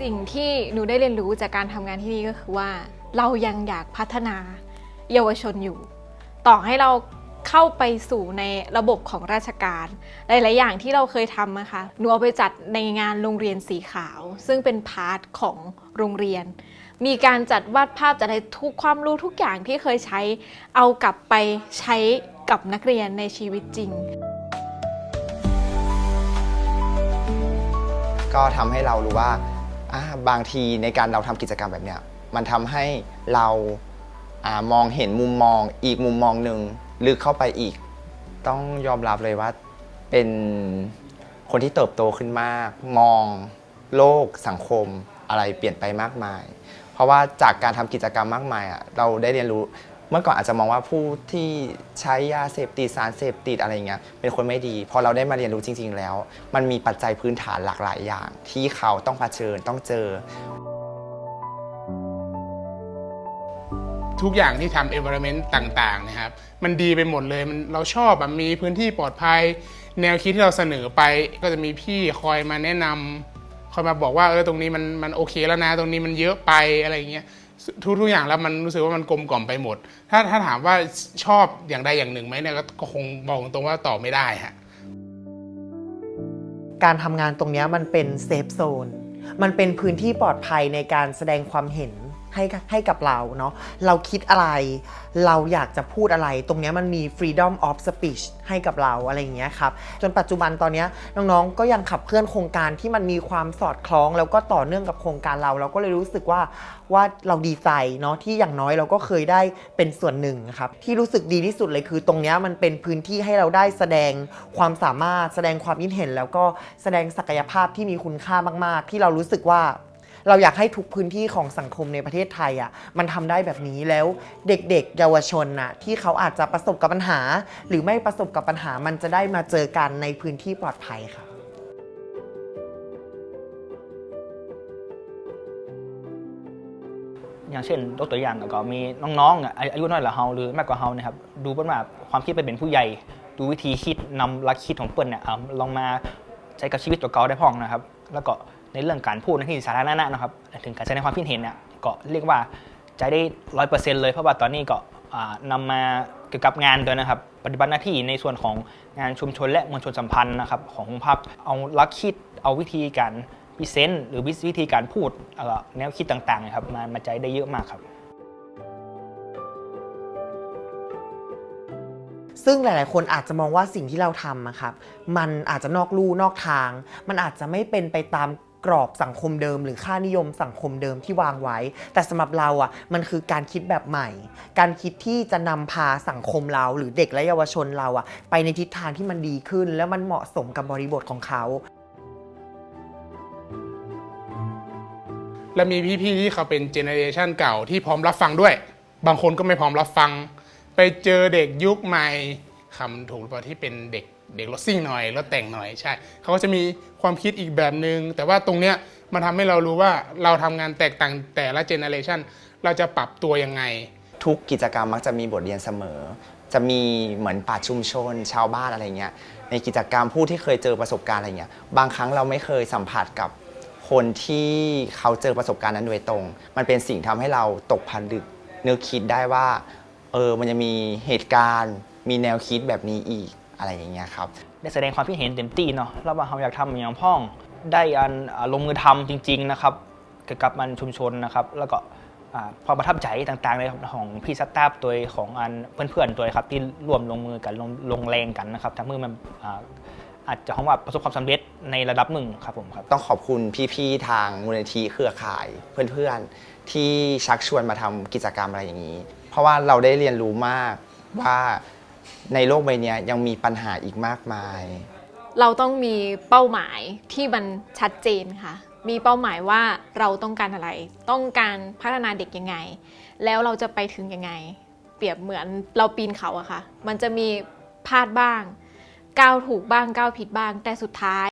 สิ่งที่หนูได้เรียนรู้จากการทำงานที่นี่ก็คือว่า เรายังอยากพัฒนาเยาวชนอยู่ ต่อให้เราเข้าไปสู่ในระบบของราชการ หลาย ๆ อย่างที่เราเคยทำนะคะหนูเอาไปจัดในงานโรงเรียนสีขาว ซึ่งเป็นพาร์ทของโรงเรียน มีการจัดวาดภาพจัดอะไรทุกความรู้ทุกอย่างที่เคยใช้ เอากลับไปใช้กับนักเรียนในชีวิตจริง ก็ทำให้เรารู้ว่าอ่า บางทีในการเราทำกิจกรรมแบบเนี้ยมันทำให้เราอามองเห็นมุมมองอีกมุมมองหนึ่งลึกเข้าไปอีก ต้องยอมรับเลยว่าเป็นคนที่เติบโตขึ้นมาก มองโลกสังคมอะไรเปลี่ยนไปมากมาย เพราะว่าจากการทำกิจกรรมมากมายอะเราได้เรียนรู้ เมื่อก่อนอาจจะมองว่าผู้ที่ใช้ยาเสพติดสารเสพติดอะไรเงี้ยเป็นคนไม่ดี พอเราได้มาเรียนรู้จริง ๆ แล้ว มันมีปัจจัยพื้นฐานหลากหลายอย่าง ที่เขาต้องเผชิญต้องเจอ ทุกอย่างที่ทำ environment ต่างๆนะครับมันดีไปหมดเลยมันเราชอบมีพื้นที่ปลอดภัย แนวคิดที่เราเสนอไป ก็จะมีพี่คอยมาแนะนำคอยมาบอกว่าเออตรงนี้มันมันโอเคแล้วนะ ตรงนี้มันเยอะไปอะไรเงี้ย ทุกทุกอย่างแล้วมันรู้สึกว่ามันกลมกล่อมไปหมด ถ้าถ้าถามว่าชอบอย่างใดอย่างหนึ่งไหมเนี่ยก็คงบอกตรงว่าตอบไม่ได้ฮะการทำงานตรงนี้มันเป็นเซฟโซนมันเป็นพื้นที่ปลอดภัยในการแสดงความเห็น ให้ให้กับเราเนาะเราคิดอะไร เราอยากจะพูดอะไร ตรงนี้มันมี freedom of speech ให้กับเราอะไรอย่างเงี้ยครับ จนปัจจุบันตอนนี้น้องๆ ก็ยังขับเคลื่อนโครงการที่มันมีความสอดคล้อง แล้วก็ต่อเนื่องกับโครงการเรา เราก็เลยรู้สึกว่าว่าเราดีใจเนาะที่อย่างน้อยเราก็เคยได้เป็นส่วนหนึ่งครับที่รู้สึกดีที่สุดเลยคือตรงนี้มันเป็นพื้นที่ให้เราได้แสดงความสามารถแสดงความคิดเห็น แล้วก็แสดงศักยภาพที่มีคุณค่ามาก ๆ ที่เรารู้สึกว่า เราอยากให้ทุกพื้นที่ของสังคมในประเทศไทยอะมันทำได้แบบนี้แล้วเด็กๆ เยาวชนน่ะที่เขาอาจจะประสบกับปัญหา หรือไม่ประสบกับปัญหามันจะได้มาเจอกันในพื้นที่ปลอดภัยค่ะอย่างเช่นยกตัวอย่างก็มีน้องๆออายุน้อยกว่าเฮาหรือมากกว่าเฮานะครับดูเป็นว่าความคิดเป็นเป็นผู้ใหญ่ ดูวิธีคิดนำหลักคิดของเปิ้ลเนี่ยลองมาใช้กับชีวิตตัวเก่าได้พ้องนะครับ แล้วก็ ในเรื่องการพูดในที่สาธารณะนะครับถึงการแสดงความคิดเห็นเนี่ยก็เรียกว่าใจได้ร้อยเปอร์เซ็นต์เลยเพราะว่าตอนนี้ก็อ่านำมาเกี่ยวกับงานด้วยนะครับ ปฏิบัติหน้าที่ในส่วนของงานชุมชนและมวลชนสัมพันธ์นะครับขององค์พักเอาลักคิดเอาวิธีการพิเศษหรือวิธีการพูดแนวคิดต่างๆนะครับมามาใจได้เยอะมากครับซึ่งหลาย ๆ คนอาจจะมองว่าสิ่งที่เราทำอะครับ มันอาจจะนอกลู่นอกทาง มันอาจจะไม่เป็นไปตาม กรอบสังคมเดิม หรือค่านิยมสังคมเดิมที่วางไว้ แต่สำหรับเราอะมันคือการคิดแบบใหม่ การคิดที่จะนำพาสังคมเรา หรือเด็กและเยาวชนเราอะไปในทิศทางที่มันดีขึ้น แล้วมันเหมาะสมกับบริบทของเขาและมีพี่ๆที่เขาเป็นเจเนอเรชันเก่าที่พร้อมรับฟังด้วย บางคนก็ไม่พร้อมรับฟัง ไปเจอเด็กยุคใหม่คำถูกหรือเปล่าที่เป็นเด็ก เด็กรถซิ่งหน่อยรถแต่งหน่อยใช่เขาก็จะมีความคิดอีกแบบหนึง่งแต่ว่าตรงเนี้ยมันทำให้เรารู้ว่าเราทำงานแตกต่างแต่ละเจเนอเรชันเราจะปรับตัวยังไง ทุกกิจกรรมมักจะมีบทเรียนเสมอ จะมีเหมือนป่าชุมชน ชาวบ้านอะไรเงี้ย ในกิจกรรมผู้ที่เคยเจอประสบการณ์อะไรเงี้ย บางครั้งเราไม่เคยสัมผัสกับคนที่เขาเจอประสบการณ์นั้นโดยตรง มันเป็นสิ่งทำให้เราตกผลึกนึกคิดได้ว่า เออ มันจะมีเหตุการณ์ มีแนวคิดแบบนี้อีก อะไรอย่างเงี้ยครับได้แสดงความคิดเห็นเต็มที่เนาะแล้วว่าเราอยากทำอย่างพ่อง ได้อันอ่าลงมือทำจริง ๆนะครับเกี่ยวกับมันชุมชนนะครับ แล้วก็อ่าความประทับใจต่างๆในของพี่สตาฟตัวของอันเพื่อนๆตัวครับที่ร่วมลงมือกันลงลงแรงกันนะครับทำให้มันอ่าอาจจะของว่าประสบความสำเร็จในระดับหนึ่งครับผมครับต้องขอบคุณพี่ๆทางมูลนิธิเครือข่ายเพื่อนๆที่ชักชวนมาทำกิจกรรมอะไรอย่างนี้ เพราะว่าเราได้เรียนรู้มากว่า ในโลกใบนี้ยยังมีปัญหาอีกมากมาย เราต้องมีเป้าหมายที่มันชัดเจนค่ะ มีเป้าหมายว่าเราต้องการอะไร ต้องการพัฒนาเด็กยังไง แล้วเราจะไปถึงยังไง เปรียบเหมือนเราปีนเขาอะค่ะ มันจะมีพลาดบ้าง ก้าวถูกบ้าง ก้าวผิดบ้าง แต่สุดท้าย